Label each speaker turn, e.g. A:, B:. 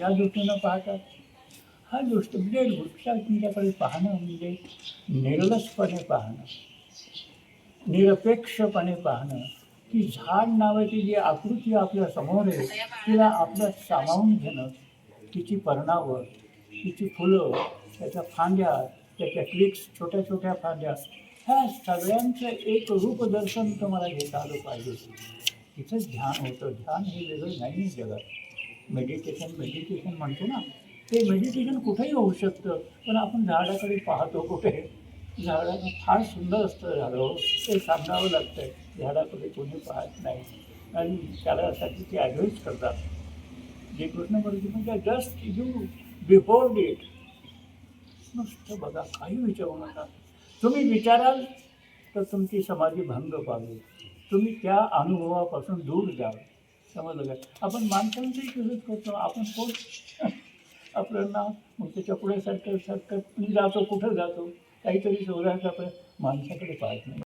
A: या दृष्टीनं पाहतात. हा दृष्टी म्हणजे वृक्षांच्याकडे पाहणं म्हणजे निर्लसपणे पाहणं निरपेक्षपणे पाहणं. की झाड नावाची जी आकृती आपल्यासमोर आहे तिला आपल्यात सामावून घेणं तिची पर्णावं तिची फुलं त्याच्या फांद्या त्याच्या क्लिक्स छोट्या छोट्या फांद्या ह्या सगळ्यांचं एक रूपदर्शन तुम्हाला घेता आलं पाहिजे. तिथंच ध्यान होतं. ध्यान हे वेगळं नाही जगत जगात. मेडिटेशन मेडिटेशन म्हणतो ना ते मेडिटेशन कुठेही होऊ शकतं. पण आपण झाडाकडे पाहतो कुठे झाडानं फार सुंदर असतं झाडं. ते सांगावं लागतं झाडाकडे कोणी पाहत नाही. आणि त्यालासाठी ते ॲडवाईस करतात. जे कृष्ण म्हणजे म्हणजे जस्ट यू बिफोर डेट नुसतं बघा काही विचारू नका. तुम्ही विचाराल तर तुमची समाधी भंग पावेल. तुम्ही त्या अनुभवापासून दूर जाल. समजलं का? आपण माणसांचंही तसंच करतो आपण कोण? आपलं नाव मग त्याच्या पुढे सरकत सरकत जातो कुठं जातो? काहीतरी शोधायचा आपण माणसाकडे पाहत नाही.